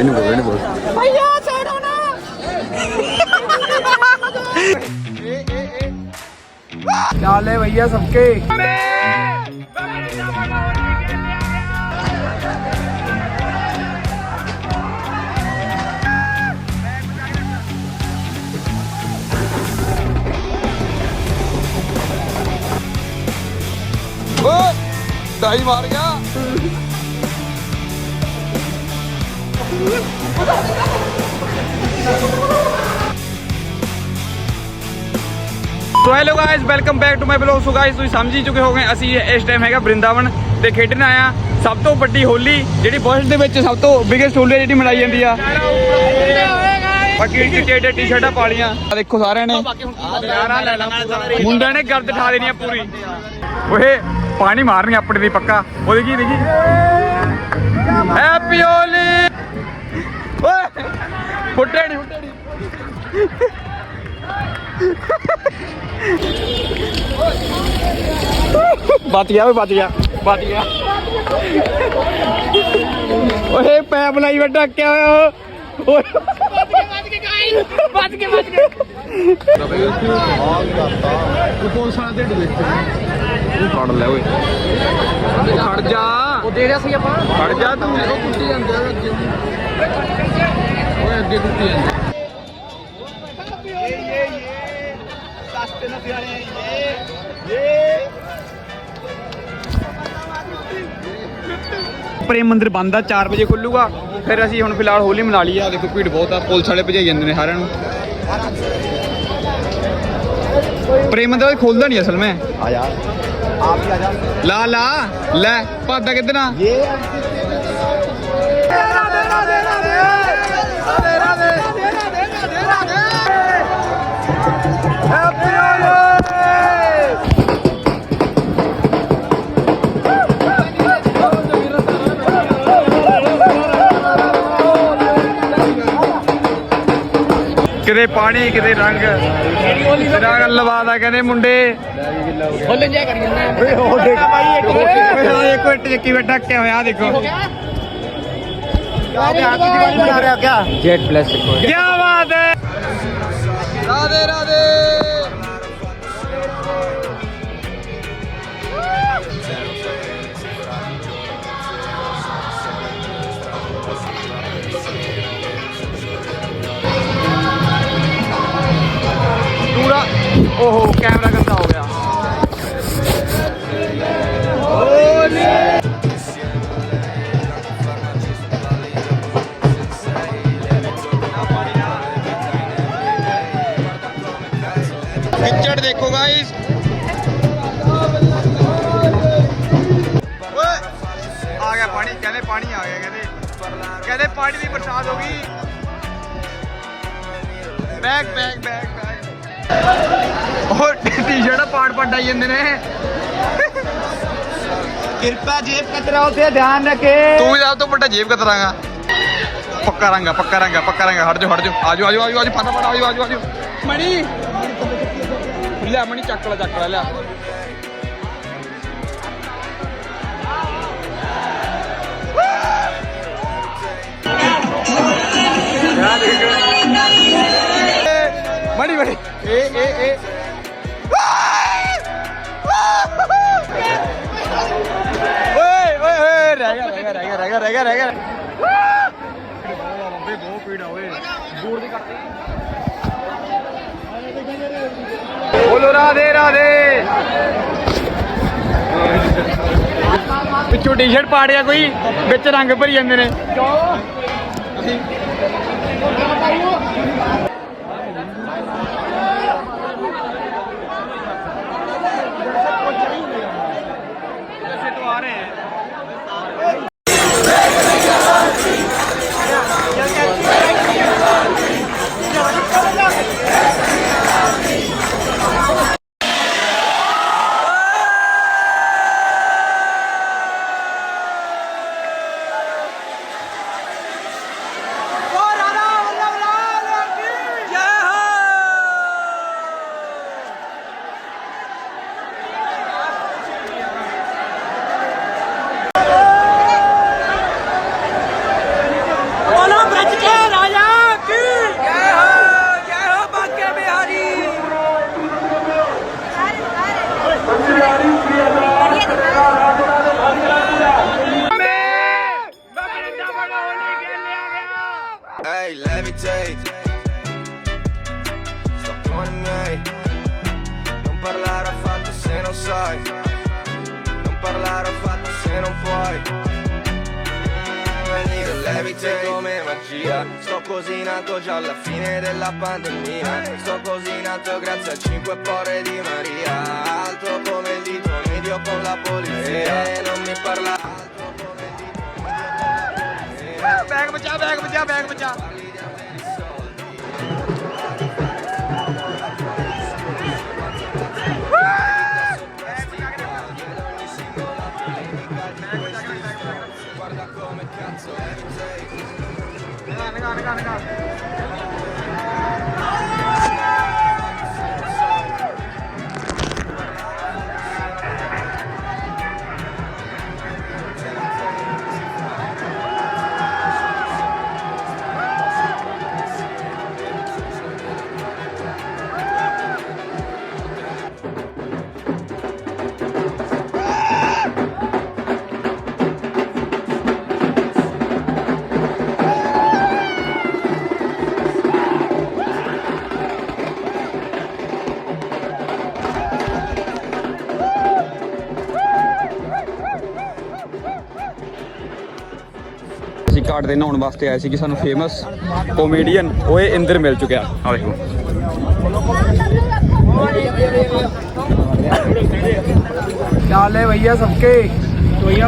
Venue, venue, venue. Oh yeah, turn on up. Y'all live here some cake. Oh, die, Maria. So hello guys welcome back to my blog so guys ਤੁਸੀਂ ਸਮਝ ਹੀ ਚੁੱਕੇ ਹੋਗੇ ਅਸੀਂ ਇਸ time ਹੈਗਾ ਬ੍ਰਿੰਦਾਵਨ ਤੇ ਖੇਡਣ ਆਇਆ ਸਭ ਤੋਂ ਵੱਡੀ ਹੋਲੀ ਜਿਹੜੀ ਵਰਲਡ ਦੇ ਵਿੱਚ ਸਭ ਤੋਂ ਬਿਗੇਸਟ ਹੋਲੀ ਜਿਹੜੀ ਮਨਾਈ ਜਾਂਦੀ ਆ। ਬਾਕੀ ਚਿੱਟੇ ਚਿੱਟੇ ਟੀ-ਸ਼ਰਟਾਂ ਪਾ ਲੀਆਂ ਆ ਦੇਖੋ ਸਾਰਿਆਂ ਨੇ। ਮੁੰਡਿਆਂ ਨੇ ਗਰਦ ਠਾ ਦੇਣੀ ਆ ਪੂਰੀ। ਓਏ, ਪਾਣੀ ਮਾਰਨੀ ਆਪਣੇ ਦੀ ਪੱਕਾ। ਉਹਦੀ ਕੀ ਦੇਖੀ? ਹੈਪੀ ਹੋਲੀ ਫੁੱਟੇ ਨਹੀਂ ਫੁੱਟੇ ਨਹੀਂ ਬਚ ਗਿਆ ਓਏ ਬਚ ਗਿਆ। ਬਚ ਗਿਆ। ਓਏ ਪੈਪ ਲਾਈ ਵੱਡਾ ਕਿਆ ਹੋਇਆ ਓਏ। ਬਚ ਕੇ ਬਚ ਕੇ ਫੜ ਲੈ ਓਏ ਖੜ ਜਾ। ਉਹ ਦੇ ਰਿਹਾ ਸੀ ਆਪਾਂ। ਖੜ ਜਾ ਤੂੰ। ਪ੍ਰੇਮ ਮੰਦਿਰ ਬੰਦ ਆ 4 ਵਜੇ ਖੁੱਲੂਗਾ। ਫਿਰ ਅਸੀਂ ਹੁਣ ਫਿਲਹਾਲ ਹੋਲੀ ਮਨਾ ਲਈ ਆ। ਦੇਖੋ ਭੀੜ ਬਹੁਤ ਆ। ਪੁਲਿਸ ਵਾਲੇ ਭਜਾਈ ਜਾਂਦੇ ਨੇ ਸਾਰਿਆਂ ਨੂੰ। ਪ੍ਰੇਮ ਮੰਦਿਰ ਖੋਲਦਾ ਨਹੀਂ ਅਸਲ ਮੈਂ। ਆ ਜਾ। ਆਪ ਹੀ ਆ ਜਾ। ਲਾ ਲਾ। ਲੈ ਭਾਦਾ ਕਿੱਧਰ ਆ। ਕਿਤੇ ਪਾਣੀ ਕਿਤੇ ਰੰਗ। ਰੰਗ ਲਵਾਦਾ ਕਹਿੰਦੇ ਮੁੰਡੇ। ਫੁੱਲ ਜਿਆ ਕਰੀ ਜਾਂਦੇ। ਓਏ ਹਾਂ ਇੱਕ ਮਿੰਟ। ਚੱਕੀ ਬੈਠਾ ਕਿਆ ਹੋਇਆ ਦੇਖੋ। ਬਣਾ ਰਿਹਾ ਕਿਆ? ਜੈਟ ਪਲੱਸ ਓਹੋ ਕੈਮਰਾ ਗੰਦਾ ਹੋ ਗਿਆ ਪਿਕਚਰ ਦੇਖੋ ਗਾਇਸ ਓਏ ਆ ਗਿਆ ਪਾਣੀ ਕਹਿੰਦੇ ਪਾਣੀ ਆ ਗਿਆ ਕਹਿੰਦੇ ਕਹਿੰਦੇ ਪਾਣੀ ਦੀ ਬਰਸਾਤ ਹੋ ਗਈ ਬੈਗ ਬੈਗ ਬੈਗ ਬੈਗ ਉਹ ਟੀ-ਸ਼ਰਟ ਪਾੜ ਪਾੜ ਆਈ ਜਾਂਦੇ ਨੇ। ਕਿਰਪਾ ਜੇਬ ਕਤਰਾ ਉਸੇ ਧਿਆਨ ਰੱਖੇ। ਤੂੰ ਹੀ ਸਭ ਤੋਂ ਵੱਡਾ ਜੇਬ ਕਤਰਾਂਗਾ। ਪੱਕਾ ਰੰਗਾ ਪੱਕਾ ਰੰਗਾ ਪੱਕਾ ਰੰਗਾ। ਹਟ ਜਾ ਹਟ ਜਾ। ਆਜੋ ਆਜੋ ਆਜੋ ਆਜੋ ਫਟਾਫਟ ਆਜੋ ਆਜੋ ਆਜੋ ਮਣੀ। ਲੈ ਮਣੀ ਚੱਕ ਲੈ ਚੱਕ ਲੈ ਲਿਆ। ਮਣੀ ਮਣੀ। ਏ ਏ ਏ ਓਏ ਓਏ ਓਏ ਰਹਿ ਗਿਆ ਰਹਿ ਗਿਆ ਰਹਿ ਗਿਆ ਰਹਿ ਗਿਆ ਰਹਿ ਗਿਆ ਰਹਿ ਗਿਆ। ਬੰਬੇ ਬਹੁਤ ਪੀੜਾ ਓਏ। ਦੂਰ ਦੀ ਕੱਟ ਬੋਲੋ ਰਾਧੇ ਰਾਧੇ। ਪਿੱਛੋਂ ਟੀ-ਸ਼ਰਟ ਪਾੜਿਆ ਕੋਈ ਵਿੱਚ ਰੰਗ ਭਰੀ ਜਾਂਦੇ ਨੇ। ਅਸੀਂ तो suoni miei. Non parlare affatto se non sai. Non parlare affatto se non puoi. Venire levite come magia. Sto così nato già alla fine della pandemia. Sto così nato grazie al 5 porre di Maria. Alto come il dito medio con la polizia. E non mi parla Alto come il dito medio con la polizia. Venga, venga, venga, venga Arka arka arka. ਘਾਟ ਦੇ ਨਹਾਉਣ ਵਾਸਤੇ ਆਏ ਸੀ ਕਿ ਸਾਨੂੰ famous comedian ਓਏ ਇੰਦਰ ਮਿਲ ਚੁੱਕਿਆ। ਆ ਦੇਖੋ ਹਾਲ ਹੈ ਭਈਆ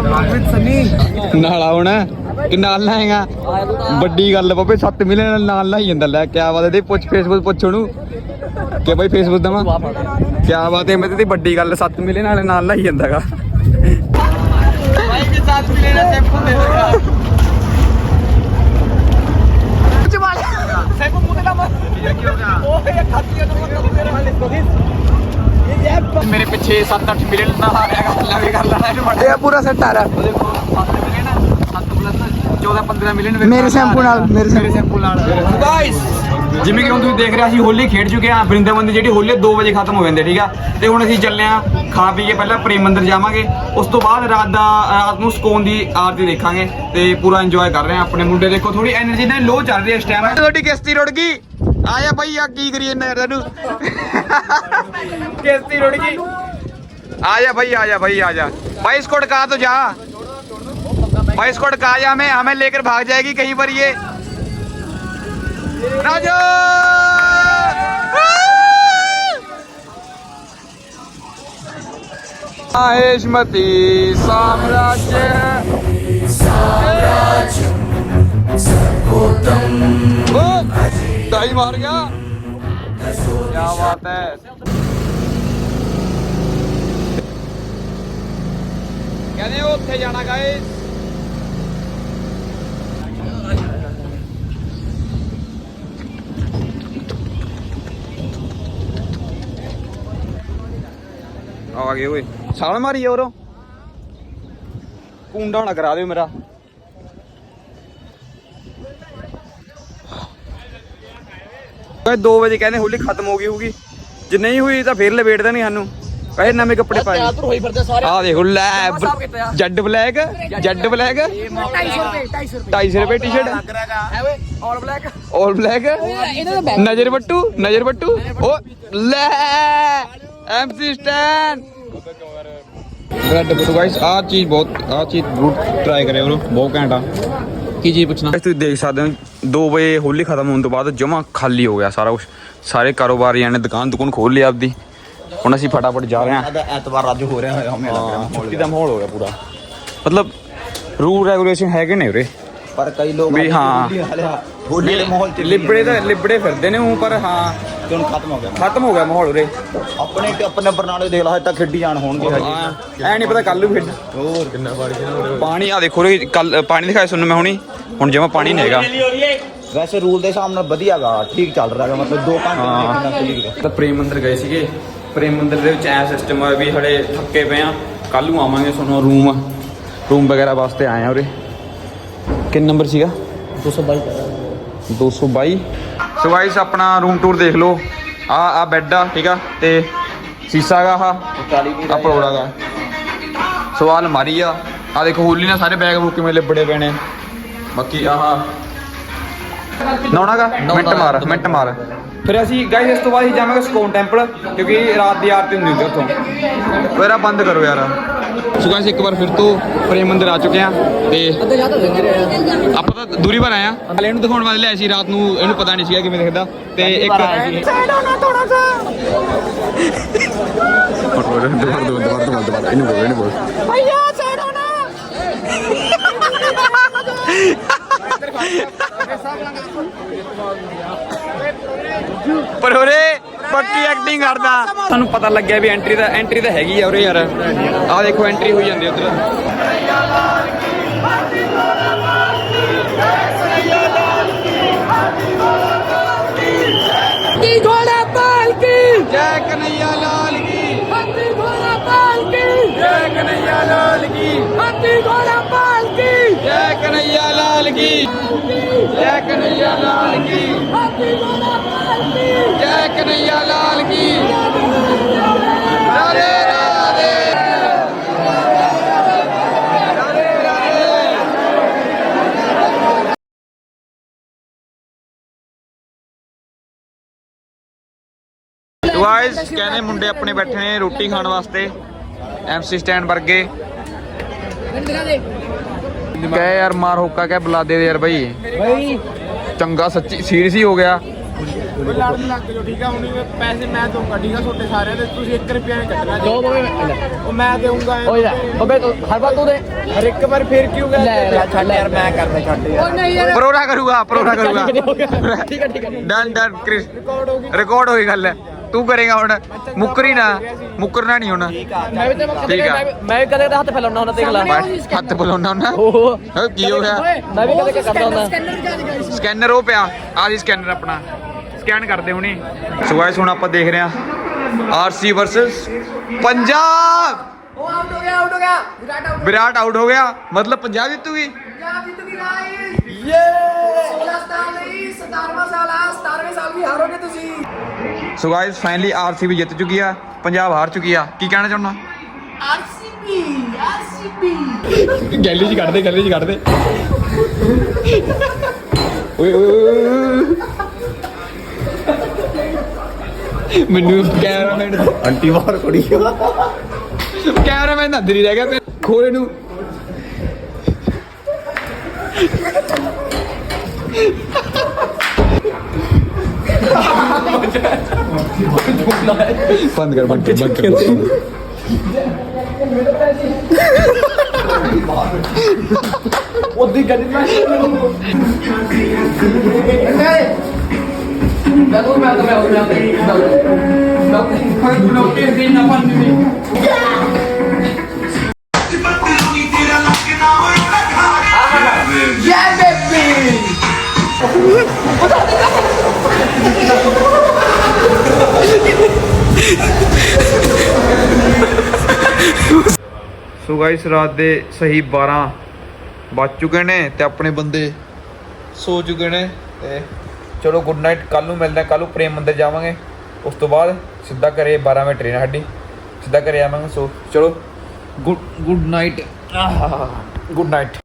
ਵਲੌਗ ਵਿਦ ਸਨੀ। ਨਾਲ ਆਉਣਾ ਕਿ ਨਾਲ ਲਾਏਗਾ? ਵੱਡੀ ਗੱਲ ਬਾਬੇ 7 ਮਿਲੇ ਨਾਲ ਲਾਈ ਜਾਂਦਾ ਲੈ ਕਿਆ ਬਾਤ ਹੈ ਦੇ ਪੁੱਛ ਫੇਸਬੁੱਕ ਪੁੱਛ ਕਿ ਭਾਈ ਫੇਸਬੁੱਕ ਦਵਾ ਕਿਆ ਬਾਤ ਹੈ ਮੈਂ ਤੇ ਵੱਡੀ ਗੱਲ ਸੱਤ ਮਿਲੇ ਨਾਲ ਨਾਲ ਲਾਈ ਜਾਂਦਾਗਾ। ਭਾਈ ਜੀ 7 ਮਿਲੇ ਨਾਲ ਸੈਂਪਲ ਦੇ ਮੇਰੇ ਪਿੱਛੇ 7-8 ਮਿਲੀਅਨ ਦਾ ਆ ਰਿਹਾ ਗੱਲਾਂ ਵੀ ਕਰ ਲੈਣਾ ਇਹਨੂੰ ਵੱਡੇ पूरा सेट आ रहा ਉਹਦੇ ਕੋਲ 7 ਮਿਲੀਅਨ 7 ਪਲੱਸ 14 15 ਮਿਲੀਅਨ ਮੇਰੇ ਸ਼ੈਂਪੂ ਨਾਲ, ਮੇਰੇ ਸ਼ੈਂਪੂ। ਸ਼ੈਂਪੂ ਨਾਲ ਗਾਇਸ जिम्मे हम तुम देख रहे अभी होली खेड चुके हैं वृंदावन की जी होली दो बजे खत्म हो जाते ठीक है तो हूँ अभी चलने खा पी के पहले प्रेम मंदिर जावे उस तो बाद रात रात को सुकून की आरती देखा तो पूरा इंजॉय कर रहे हैं अपने मुंडे देखो थोड़ी एनर्जी ने लो चल रही है इस टाइम थोड़ी किस्ती रुड़ गई आया भाई आ की करिए तेन किस्ती रुड़ गई आ जा भाई आ जा भाई आ जा भाई स्कोट कहा तो जा भाई स्कोट कहा जा हमें हमें लेकर भाग जाएगी कहीं पर ये ਰਾਜਾ! ਮਾਰ ਗਿਆ। ਕੀ ਬਾਤ ਹੈ। ਕਹਿੰਦੇ ਉੱਥੇ ਜਾਣਾ ਗਾਇਸ ਆ ਗਏ ਓਏ। ਸਾਲ ਮਾਰੀ ਔਰੋਂ ਕੁੰਡਾ ਨਾ ਕਰਾ ਦਿਓ ਮੇਰਾ। ਕਹੇ 2 ਵਜੇ ਕਹਿੰਦੇ ਹੋਲੀ ਖਤਮ ਹੋ ਗਈ ਹੋਊਗੀ। ਜੇ ਨਹੀਂ ਹੋਈ ਤਾਂ ਫੇਰ ਲਵੇਟ ਦੇਣੀ ਸਾਨੂੰ। ਕਹੇ ਨਵੇਂ ਕੱਪੜੇ ਪਾਏ ਤੂੰ ਹੋਈ ਫਿਰਦੇ ਸਾਰੇ। ਆ ਦੇਖੋ ਲੈ। ਜੱਡ ਬਲੈਕ ਜੱਡ ਬਲੈਕ। 250 ਰੁਪਏ 250 ਰੁਪਏ। 250 ਰੁਪਏ ਟੀ-ਸ਼ਰਟ ਹੈ ਓਏ ਆਲ ਬਲੈਕ ਆਲ ਬਲੈਕ ਨਜ਼ਰ ਬੱਟੂ ਨਜ਼ਰ ਬੱਟੂ ਓ ਲੈ ਐਮਸੀ ਸਟੈਨ ਰੈਡ ਬੱਟੂ ਗਾਇਸ ਆ ਚੀਜ਼ ਬਹੁਤ ਆ ਚੀਜ਼ ਜ਼ਰੂਰ ਟਰਾਈ ਕਰਿਓ ਉਹਨੂੰ ਬਹੁਤ ਘੈਂਟ ਆ। ਕੀ ਚੀਜ਼ ਪੁੱਛਣਾ? ਤੁਸੀਂ ਦੇਖ ਸਕਦੇ ਹੋ 2 ਵਜੇ ਹੋਲੀ ਖਤਮ ਹੋਣ ਤੋਂ ਬਾਅਦ ਜਮਾ ਖਾਲੀ ਹੋ ਗਿਆ ਸਾਰਾ ਕੁਝ ਸਾਰੇ ਕਾਰੋਬਾਰੀਆਂ ਨੇ ਦੁਕਾਨ ਦੁਕਾਨ ਖੋਲ ਲਈ ਆਪਦੀ। ਹੁਣ ਅਸੀਂ ਫਟਾਫਟ ਜਾ ਰਹੇ ਹਾਂ। ਐਤਵਾਰ ਅੱਜ ਹੋ ਰਿਹਾ ਹੋਇਆ ਮੇਲਾ ਛੁੱਟੀ ਦਾ ਮਾਹੌਲ ਹੋ ਗਿਆ ਪੂਰਾ। ਮਤਲਬ ਰੂਲ ਰੈਗੂਲੇਸ਼ਨ ਹੈਗੇ ਨੇ ਉਰੇ। ਪਰ ਕਈ ਲੋਕ ਵੀ ਹਾਂ। ਹੋਲੀ ਦੇ ਮਾਹੌਲ ਚ ਲਿਬੜੇ ਤਾਂ ਲਿਬੜੇ ਫਿਰਦੇ ਨੇ ਉਹ ਪਰ ਹਾਂ। ਤੇ ਹੁਣ ਖਤਮ ਹੋ ਗਿਆ। ਖਤਮ ਹੋ ਗਿਆ ਮਾਹੌਲ ਉਰੇ। ਆਪਣੇ ਤੇ ਆਪਣੇ ਬਰਨਾਲੇ ਦੇਖ ਲਾ ਹਜੇ ਤੱਕ ਖੇਡੀ ਜਾਣ ਹੋਣਗੇ ਹਜੇ। ਐ ਨਹੀਂ ਪਤਾ ਕੱਲ ਨੂੰ ਖੇਡ ਹੋਰ। ਕਿੰਨਾ ਪਾਣੀ ਪਾਣੀ ਆ ਦੇਖੋ ਰੇ ਕੱਲ ਪਾਣੀ ਦਿਖਾਇਆ ਸੁਣਨ ਮੈਂ ਹੁਣੀ। ਹੁਣ ਜਮਾ ਪਾਣੀ ਨਹੀਂ ਹੈਗਾ। ਵੈਸੇ ਰੂਲ ਦੇ ਹਿਸਾਬ ਨਾਲ ਵਧੀਆਗਾ ਠੀਕ ਚੱਲ ਰਿਹਾ ਗਾ ਮਤਲਬ 2 ਘੰਟੇ ਹਾਂ। ਦੇਖਣਾ ਚੱਲੀ ਤਾਂ ਪ੍ਰੇਮ ਮੰਦਿਰ ਗਏ ਸੀਗੇ। ਪ੍ਰੇਮ ਮੰਦਿਰ ਦੇ ਵਿੱਚ ਐ ਸਿਸਟਮ ਆ ਵੀ ਹਲੇ ਥੱਕੇ ਪਏ ਆ। ਕੱਲ ਨੂੰ ਆਵਾਂਗੇ ਸਾਨੂੰ ਰੂਮ ਰੂਮ ਵਗੈਰਾ ਵਾਸਤੇ ਆਏ ਆ ਉਰੇ। ਕਿੰਨ ਨੰਬਰ ਸੀਗਾ? 222 222 ਸੋ ਗਾਇਸ ਆਪਣਾ ਰੂਮ ਟੂਰ ਦੇਖ ਲਓ। ਆ ਆ ਬੈੱਡ ਆ ਠੀਕ ਆ? ਤੇ ਸੀਸਾ ਗਾ ਆ ਆ ਪਰੋੜਾ ਗਾ। ਸੋ ਆਹ ਅਲਮਾਰੀ ਆ। ਆ ਦੇਖੋ ਹੋਲੀ ਨਾਲ ਸਾਰੇ ਬੈਗ ਬੁੱਕ ਕਿਵੇਂ ਲਿਬੜੇ ਪਏ ਨੇ। ਬਾਕੀ ਆਹ ਨੌਣਾਗਾ ਮਿੰਟ ਮਾਰ ਮਿੰਟ ਮਾਰ। ਫਿਰ ਅਸੀਂ ਗਾਇਸ ਇਸ ਤੋਂ ਬਾਅਦ ਅਸੀਂ ਜਾਵਾਂਗੇ ਸਕੋਨ ਟੈਂਪਲ ਕਿਉਂਕਿ ਰਾਤ ਦੀ ਆਰਤੀ ਹੁੰਦੀ ਹੁੰਦੀ ਉੱਥੋਂ। ਮੇਰਾ ਬੰਦ ਕਰੋ ਯਾਰ। ਸੋ ਗਾਇਸ ਇੱਕ ਵਾਰ ਫਿਰ ਤੋਂ ਪ੍ਰੇਮ ਮੰਦਿਰ ਆ ਚੁੱਕੇ ਆ ਤੇ ਆਪਾਂ ਤਾਂ ਦੂਰੀ ਪਰ ਆਇਆ ਹਲੇ ਇਹਨੂੰ ਦਿਖਾਉਣ ਵਾਲੇ ਲਿਆ ਸੀ ਰਾਤ ਨੂੰ ਇਹਨੂੰ ਪਤਾ ਨਹੀਂ ਸੀਗਾ ਕਿਵੇਂ ਦਿਖਦਾ। ਤੇ ਇੱਕ ਦੁਬਾਰਾ ਦੁਬਾਰਾ ਦੁਬਾਰਾ ਦੁਬਾਰਾ ਦੁਬਾਰਾ ਇਹਨੂੰ ਬੋਲ ਇਹਨੂੰ ਬੋਲ। ਪਰ ਉਰੇ ਪੱਕੀ ਐਕਟਿੰਗ ਕਰਦਾ। ਤੁਹਾਨੂੰ ਪਤਾ ਲੱਗਿਆ ਵੀ ਐਂਟਰੀ ਦਾ ਐਂਟਰੀ ਤਾਂ ਹੈਗੀ ਆ ਉਰੇ ਯਾਰ। ਆਹ ਦੇਖੋ ਐਂਟਰੀ ਹੋਈ ਜਾਂਦੀ ਉਧਰ। ਕੀ ਘੋੜਾ ਪਾਲਕੀ ਜੈ ਕਨਈਆ ਲਾਲ ਕੀ? ਹਾਥੀ ਘੋੜਾ ਪਾਲਕੀ ਜੈ ਕਨਈਆ ਲਾਲ ਕੀ? ਜੈ ਕਨਈਆ ਲਾਲ ਕੀ। ਹਾਥੀ ਘੋੜਾ ਪਾਲਕੀ ਜੈ ਕਨਈਆ ਲਾਲ ਕੀ। ਰਾਧੇ ਰਾਧੇ। ਗਾਇਸ ਕਹਿੰਦੇ ਮੁੰਡੇ ਆਪਣੇ ਬੈਠੇ ਨੇ ਰੋਟੀ ਖਾਣ ਵਾਸਤੇ। ਐਮਸੀ ਸਟੈਂਡ ਵਰਗੇ। ਕਹੇ ਯਾਰ ਮਾਰ ਹੋਕਾ ਕਹਿ ਬੁਲਾ ਦੇ ਯਾਰ ਬਾਈ। ਭਾਈ ਚੰਗਾ ਸੱਚੀ ਸੀਰੀਅਸ ਹੀ ਹੋ ਗਿਆ। ਲੜਨ ਲੱਗ ਜਾਓ ਠੀਕ ਆ ਹੁਣ ਪੈਸੇ ਮੈਂ ਦਊਂਗਾ ਠੀਕ ਆ ਛੋਟੇ ਸਾਰਿਆਂ ਦੇ। ਤੁਸੀਂ 1 ਰੁਪਿਆ ਨਹੀਂ ਕੱਢਣਾ ਦੋ ਉਹ ਮੈਂ ਦੇਊਂਗਾ ਓਏ ਓਬੇ ਹਰ ਵਾਰ ਤੂੰ ਦੇ। ਹਰ ਇੱਕ ਵਾਰ ਫੇਰ ਕਿਉਂ ਗਿਆ ਲੈ ਲੈ ਛੱਡ ਯਾਰ ਮੈਂ ਕਰਦਾ ਛੱਡ ਯਾਰ। ਓ ਨਹੀਂ ਯਾਰ। ਪਰੋੜਾ ਕਰੂਗਾ ਪਰੋੜਾ ਕਰੂਗਾ। ਠੀਕ ਹੈ ਠੀਕ ਹੈ ਡਨ ਡਨ ਕ੍ਰਿਸ। ਰਿਕਾਰਡ ਹੋਈ ਗੱਲ ਹੈ ਤੂੰ ਕਰੇਗਾ ਹੁਣ। ਮੁੱਕਰੀ ਨਾ। ਮੁੱਕਰਨਾ ਨਹੀਂ ਹੁਣ। ਮੈਂ ਵੀ ਤੇ ਮੈਂ ਠੀਕ ਆ। ਮੈਂ ਵੀ ਕਦੇ ਕਦੇ ਹੱਥ ਫੈਲਾਉਣਾ ਹੁੰਦਾ ਦੇਖ ਲਾ। ਬਸ ਹੱਥ ਬੁਲਾਉਣਾ ਹੁੰਦਾ। ਓਹੋ ਹਾਂ, ਕੀ ਹੋ ਗਿਆ? ਮੈਂ ਵੀ ਕਦੇ ਕਦੇ ਕਰਦਾ ਹੁੰਦਾ। ਸਕੈਨਰ ਉਹ ਪਿਆ। ਆਹ ਜੀ ਸਕੈਨਰ ਆਪਣਾ। ਸਕੈਨ ਕਰਦੇ ਹੁਣੀ। ਸੋ ਗਾਇਸ ਹੁਣ ਆਪਾਂ ਦੇਖ ਰਹੇ ਹਾਂ। RC versus Punjab. ਉਹ ਆਊਟ ਹੋ ਗਿਆ ਆਊਟ ਹੋ ਗਿਆ। ਵਿਰਾਟ ਆਊਟ ਵਿਰਾਟ ਆਊਟ ਹੋ ਗਿਆ। ਮਤਲਬ ਪੰਜਾਬ ਜਿੱਤੂਗੀ? ਪੰਜਾਬ ਜਿੱਤ ਗਈ ਗਾਇਸ ਯੇ 16 ਸਾਲ ਨਹੀਂ 17ਵਾਂ ਸਾਲ ਆ। 17ਵੇਂ ਸਾਲ ਵੀ ਹਾਰੋਗੇ ਤੁਸੀਂ। ਸੋ ਗਾਇਸ ਫਾਈਨਲੀ ਆਰਸੀਬੀ ਜਿੱਤ ਚੁੱਕੀ ਆ ਪੰਜਾਬ ਹਾਰ ਚੁੱਕੀ ਆ। ਕੀ ਕਹਿਣਾ ਚਾਹੁੰਦਾ? ਆਰਸੀਬੀ ਆਰਸੀਬੀ ਗੈਲੀ ਜੀ ਕੱਢਦੇ ਗੈਲੀ ਜੀ ਕੱਢਦੇ। ਓਏ ਓਏ ਓਏ, ਓਏ ਮੈਨੂੰ ਕੈਮਰਾਮੈਨ ਆਂਟੀ ਬਾਹਰ ਖੜੀ ਆ। ਕੈਮਰਾਮੈਨ ਦਾ ਅੰਦਰ ਹੀ ਰਹਿ ਗਿਆ ਤੇ ਖੋਰੇ ਨੂੰ। ਬੰਦ ਕਰ ਬੰਦ ਕਰ ਬੰਦ ਕਰ ਉਹਦੀ ਗੱਡੀ ਮੈਂ ਮੈਂ ਤਾਂ ਮੈਂ ਤਾਂ ਮੈਂ ਮੈਂ ਬਲੋਕੇ ਦੇ ਨਾ ਪੰਨ ਯੇ ਬੇਬੀ ਸੋ ਗਾਇਸ ਰਾਤ ਦੇ ਸਹੀ 12 ਵੱਜ ਚੁੱਕੇ ਨੇ ਤੇ ਆਪਣੇ ਬੰਦੇ ਸੋ ਚੁੱਕੇ ਨੇ ਤੇ ਚਲੋ ਗੁੱਡ ਨਾਈਟ ਕੱਲ ਨੂੰ ਮਿਲਦੇ ਕੱਲ ਨੂੰ ਪ੍ਰੇਮ ਮੰਦਿਰ ਜਾਵਾਂਗੇ ਉਸ ਤੋਂ ਬਾਅਦ ਸਿੱਧਾ ਘਰੇ 12 ਵਜੇ ਟ੍ਰੇਨ ਸਾਡੀ ਸਿੱਧਾ ਘਰੇ ਆਵਾਂਗੇ ਸੋ ਚਲੋ good good night good night